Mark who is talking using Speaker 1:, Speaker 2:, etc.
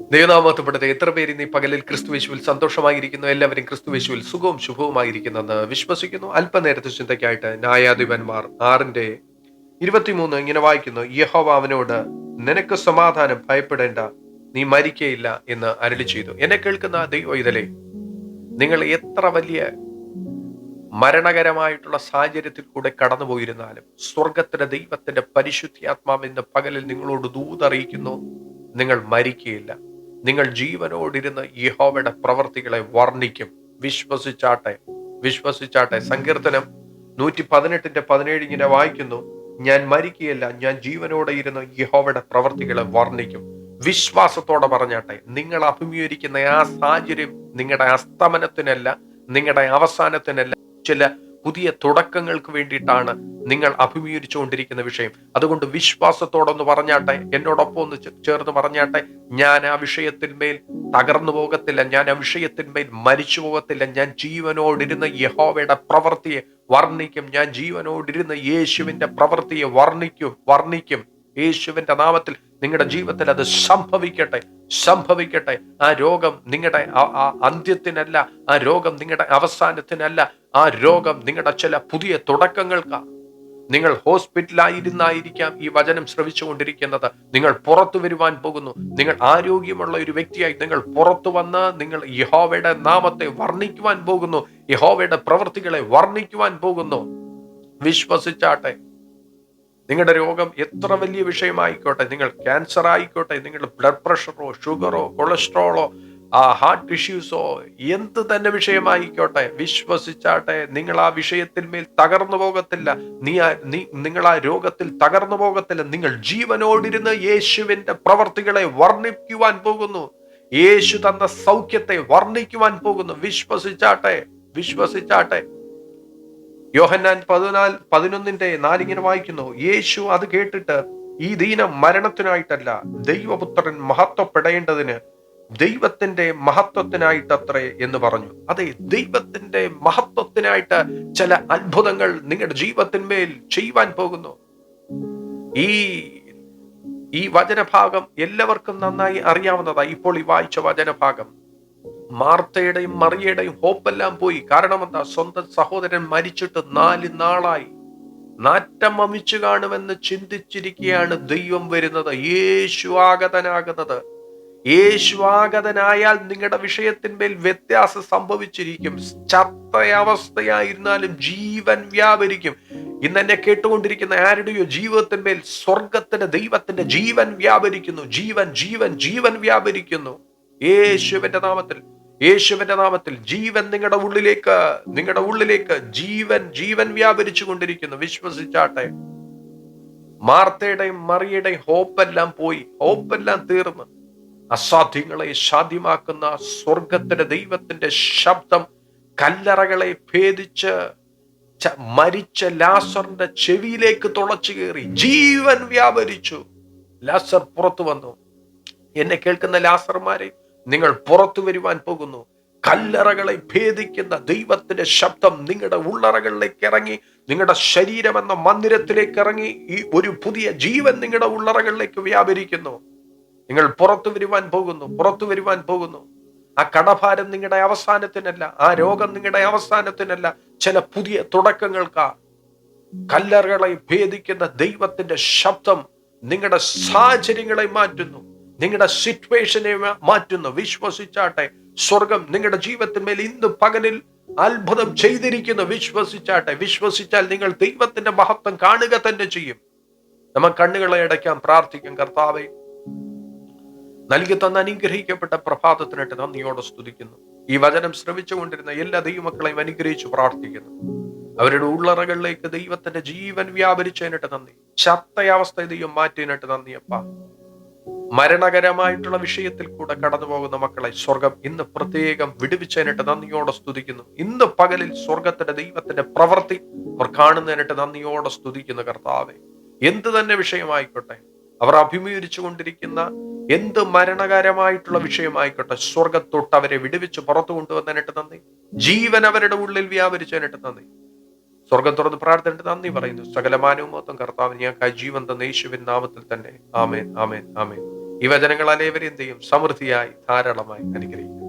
Speaker 1: ദൈവനാമത്തപ്പെടുത്ത എത്ര പേര് ഇന്ന് പകലിൽ ക്രിസ്തുവേശുവിൽ സന്തോഷമായിരിക്കുന്നു? എല്ലാവരും ക്രിസ്തുവേശുവിൽ സുഖവും ശുഭവുമായിരിക്കുന്നെന്ന് വിശ്വസിക്കുന്നു. അല്പനേരത്തെ ചിന്തയ്ക്കായിട്ട് ന്യായാധിപന്മാർ ആറിന്റെ ഇരുപത്തിമൂന്ന് ഇങ്ങനെ വായിക്കുന്നു. യഹോവ അവനോട് നിനക്ക് സമാധാനം ഭയപ്പെടേണ്ട. നീ മരിക്കയില്ല എന്ന് അരളി ചെയ്തു. എന്നെ കേൾക്കുന്ന ദൈവ ഇതലേ നിങ്ങൾ എത്ര വലിയ മരണകരമായിട്ടുള്ള സാഹചര്യത്തിൽ കൂടെ കടന്നുപോയിരുന്നാലും സ്വർഗത്തിന്റെ ദൈവത്തിന്റെ പരിശുദ്ധാത്മാവിന്റെ പകലിൽ നിങ്ങളോട് ദൂതറിയിക്കുന്നു നിങ്ങൾ മരിക്കുകയില്ല നിങ്ങൾ ജീവനോടിരുന്ന് യഹോവയുടെ പ്രവർത്തികളെ വർണിക്കും. വിശ്വസിച്ചാട്ടെ വിശ്വസിച്ചാട്ടെ. സങ്കീർത്തനം നൂറ്റി പതിനെട്ടിന്റെ പതിനേഴ് ഇങ്ങനെ വായിക്കുന്നു. ഞാൻ മരിക്കുകയല്ല ഞാൻ ജീവനോടെ ഇരുന്ന് യഹോവയുടെ പ്രവർത്തികളെ വർണിക്കും. വിശ്വാസത്തോടെ പറഞ്ഞാട്ടെ നിങ്ങൾ അഭിമുഖീകരിക്കുന്ന ആ സാഹചര്യം നിങ്ങളുടെ അസ്തമനത്തിനല്ല നിങ്ങളുടെ അവസാനത്തിനല്ല. ചില പുതിയ തുടക്കങ്ങൾക്ക് വേണ്ടിയിട്ടാണ് നിങ്ങൾ അഭിമുഖീകരിച്ചുകൊണ്ടിരിക്കുന്ന വിഷയം. അതുകൊണ്ട് വിശ്വാസത്തോടൊന്ന് പറഞ്ഞാട്ടെ എന്നോടൊപ്പം ഒന്ന് ചേർന്ന് പറഞ്ഞാട്ടെ ഞാൻ ആ വിഷയത്തിന്മേൽ തകർന്നു പോകത്തില്ല ഞാൻ ആ വിഷയത്തിന്മേൽ മരിച്ചു പോകത്തില്ല ഞാൻ ജീവനോടിരുന്ന യഹോവയുടെ പ്രവൃത്തിയെ വർണിക്കും ഞാൻ ജീവനോടിരുന്ന യേശുവിന്റെ പ്രവൃത്തിയെ വർണിക്കും വർണിക്കും. യേശുവിന്റെ നാമത്തിൽ നിങ്ങളുടെ ജീവിതത്തിൽ അത് സംഭവിക്കട്ടെ സംഭവിക്കട്ടെ. ആ രോഗം നിങ്ങളുടെ അന്ത്യത്തിനല്ല ആ രോഗം നിങ്ങളുടെ അവസാനത്തിനല്ല ആ രോഗം നിങ്ങളുടെ ചില പുതിയ തുടക്കങ്ങൾക്ക്. നിങ്ങൾ ഹോസ്പിറ്റലായിരുന്നായിരിക്കാം ഈ വചനം ശ്രവിച്ചുകൊണ്ടിരിക്കുന്നത്. നിങ്ങൾ പുറത്തു വരുവാൻ പോകുന്നു. നിങ്ങൾ ആരോഗ്യമുള്ള ഒരു വ്യക്തിയായി നിങ്ങൾ പുറത്തു വന്ന് നിങ്ങൾ യഹോവയുടെ നാമത്തെ വർണിക്കുവാൻ പോകുന്നു. യഹോവയുടെ പ്രവൃത്തികളെ വർണിക്കുവാൻ പോകുന്നു. വിശ്വസിച്ചാട്ടെ. നിങ്ങളുടെ രോഗം എത്ര വലിയ വിഷയമായിക്കോട്ടെ. നിങ്ങൾ ക്യാൻസർ ആയിക്കോട്ടെ നിങ്ങളുടെ ബ്ലഡ് പ്രഷറോ ഷുഗറോ കൊളസ്ട്രോളോ ആ ഹാർട്ട് ഇഷ്യൂസോ എന്ത് തന്നെ വിഷയമായിക്കോട്ടെ വിശ്വസിച്ചാട്ടെ നിങ്ങൾ ആ വിഷയത്തിന്മേൽ തകർന്നു പോകത്തില്ല. നീ നീ നിങ്ങൾ ആ രോഗത്തിൽ തകർന്നു പോകത്തില്ല. നിങ്ങൾ ജീവനോടിരുന്ന് യേശുവിന്റെ പ്രവർത്തികളെ വർണിക്കുവാൻ പോകുന്നു. യേശു തന്ന സൗഖ്യത്തെ വർണിക്കുവാൻ പോകുന്നു. വിശ്വസിച്ചാട്ടെ വിശ്വസിച്ചാട്ടെ. യോഹന്നാൻ പതിനാല് പതിനൊന്നിന്റെ നാലിങ്ങനെ വായിക്കുന്നു. യേശു അത് കേട്ടിട്ട് ഈ ദീനം മരണത്തിനായിട്ടല്ല ദൈവപുത്രൻ മഹത്വപ്പെടേണ്ടതിന് ദൈവത്തിന്റെ മഹത്വത്തിനായിട്ടത്രേ എന്ന് പറഞ്ഞു. അതെ ദൈവത്തിന്റെ മഹത്വത്തിനായിട്ട് ചില അത്ഭുതങ്ങൾ നിങ്ങളുടെ ജീവിതത്തിന്മേൽ ചെയ്യുവാൻ പോകുന്നു. ഈ ഈ വചനഭാഗം എല്ലാവർക്കും നന്നായി അറിയാവുന്നതാണ് ഇപ്പോൾ ഈ വായിച്ച വചനഭാഗം. മാർത്തയുടെയും മറിയയുടെയും ഹോപ്പെല്ലാം പോയി. കാരണം എന്താ സ്വന്തം സഹോദരൻ മരിച്ചിട്ട് നാല് നാളായി. നാറ്റം വമിച്ചു കാണുമെന്ന് ചിന്തിച്ചിരിക്കുകയാണ് ദൈവം വരുന്നത്. യേശു ആഗതനാകുന്നത്. യേശു ആഗതനായാൽ നിങ്ങളുടെ വിഷയത്തിന്മേൽ വ്യത്യാസം സംഭവിച്ചിരിക്കും. ചത്ത അവസ്ഥയായിരുന്നാലും ജീവൻ വ്യാപരിക്കും. ഇന്ന് എന്നെ കേട്ടുകൊണ്ടിരിക്കുന്ന ആരുടെയോ ജീവിതത്തിന്മേൽ സ്വർഗത്തിന്റെ ദൈവത്തിന്റെ ജീവൻ വ്യാപരിക്കുന്നു. ജീവൻ ജീവൻ ജീവൻ വ്യാപരിക്കുന്നു. യേശുവിന്റെ നാമത്തിൽ യേശുവിന്റെ നാമത്തിൽ ജീവൻ നിങ്ങളുടെ ഉള്ളിലേക്ക് നിങ്ങളുടെ ഉള്ളിലേക്ക് ജീവൻ ജീവൻ വ്യാപരിച്ചു കൊണ്ടിരിക്കുന്നു. വിശ്വസിച്ചാട്ടെ. മാർത്തയുടെയും മറിയുടെയും ഹോപ്പെല്ലാം പോയി. ഹോപ്പെല്ലാം തീർന്ന്. അസാധ്യങ്ങളെ സാധ്യമാക്കുന്ന സ്വർഗത്തിന്റെ ദൈവത്തിന്റെ ശബ്ദം കല്ലറകളെ ഭേദിച്ച് മരിച്ച ലാസറിന്റെ ചെവിയിലേക്ക് തുളച്ചു കയറി. ജീവൻ വ്യാപരിച്ചു. ലാസർ പുറത്തു വന്നു. എന്നെ കേൾക്കുന്ന ലാസർമാരെ നിങ്ങൾ പുറത്തു വരുവാൻ പോകുന്നു. കല്ലറകളെ ഭേദിക്കുന്ന ദൈവത്തിന്റെ ശബ്ദം നിങ്ങളുടെ ഉള്ളറകളിലേക്ക് ഇറങ്ങി നിങ്ങളുടെ ശരീരം എന്ന മന്ദിരത്തിലേക്ക് ഇറങ്ങി ഈ ഒരു പുതിയ ജീവൻ നിങ്ങളുടെ ഉള്ളറകളിലേക്ക് വ്യാപരിക്കുന്നു. നിങ്ങൾ പുറത്തു വരുവാൻ പോകുന്നു പുറത്തു വരുവാൻ പോകുന്നു. ആ കടഭാരം നിങ്ങളുടെ അവസാനത്തിനല്ല ആ രോഗം നിങ്ങളുടെ അവസാനത്തിനല്ല ചില പുതിയ തുടക്കങ്ങൾക്കാ. കല്ലറുകളെ ഭേദിക്കുന്ന ദൈവത്തിന്റെ ശബ്ദം നിങ്ങളുടെ സാഹചര്യങ്ങളെ മാറ്റുന്നു നിങ്ങളുടെ സിറ്റുവേഷനെ മാറ്റുന്നു. വിശ്വസിച്ചാട്ടെ സ്വർഗം നിങ്ങളുടെ ജീവിതത്തിന്മേൽ ഇന്ന് പകലിൽ അത്ഭുതം ചെയ്തിരിക്കുന്നു. വിശ്വസിച്ചാട്ടെ വിശ്വസിച്ചാൽ നിങ്ങൾ ദൈവത്തിന്റെ മഹത്വം കാണുക തന്നെ ചെയ്യും. നമ്മൾ കണ്ണുകളെ അടയ്ക്കാൻ പ്രാർത്ഥിക്കും കർത്താവെ. നൽകി തന്ന അനുഗ്രഹിക്കപ്പെട്ട പ്രഭാതത്തിനായിട്ട് നന്ദിയോടെ സ്തുതിക്കുന്നു. ഈ വചനം ശ്രവിച്ചുകൊണ്ടിരുന്ന എല്ലാ ദൈവമക്കളെയും അനുഗ്രഹിച്ചു പ്രാർത്ഥിക്കുന്നു. അവരുടെ ഉള്ളറകളിലേക്ക് ദൈവത്തിന്റെ ജീവൻ വ്യാപരിച്ചതിനായിട്ട് നന്ദി. ചത്തയാവസ്ഥ ദൈവം മാറ്റിയതിനായിട്ട് നന്ദി അപ്പ. മരണകരമായിട്ടുള്ള വിഷയത്തിൽ കൂടെ കടന്നു പോകുന്ന മക്കളെ സ്വർഗം ഇന്ന് പ്രത്യേകം വിടുവിച്ചതിനായിട്ട് നന്ദിയോടെ സ്തുതിക്കുന്നു. ഇന്ന് പകലിൽ സ്വർഗത്തിന്റെ ദൈവത്തിന്റെ പ്രവൃത്തി അവർ കാണുന്നതിനായിട്ട് നന്ദിയോടെ സ്തുതിക്കുന്നു കർത്താവെ. എന്ത് തന്നെ വിഷയമായിക്കോട്ടെ അവർ അഭിമുഖീകരിച്ചു കൊണ്ടിരിക്കുന്ന എന്ത് മരണകരമായിട്ടുള്ള വിഷയമായിക്കോട്ടെ സ്വർഗത്തൊട്ട് അവരെ വിടുവിച്ച് പുറത്തു കൊണ്ടുവന്നതിനിട്ട് നന്ദി. ജീവൻ അവരുടെ ഉള്ളിൽ വ്യാപരിച്ചതിനിട്ട് നന്ദി. സ്വർഗം തുറന്ന് പ്രാർത്ഥനയിട്ട് നന്ദി പറയുന്നു. സകലമാനവും മൊത്തം കർത്താവ് ഞങ്ങൾക്ക് ജീവൻ തന്ന യേശുവിൻ നാമത്തിൽ തന്നെ. ആമേൻ ആമേൻ ആമേൻ. ഈ വചനങ്ങൾ അനേവരെയും ചെയ്യും? സമൃദ്ധിയായി ധാരാളമായി അനുഗ്രഹിക്കും.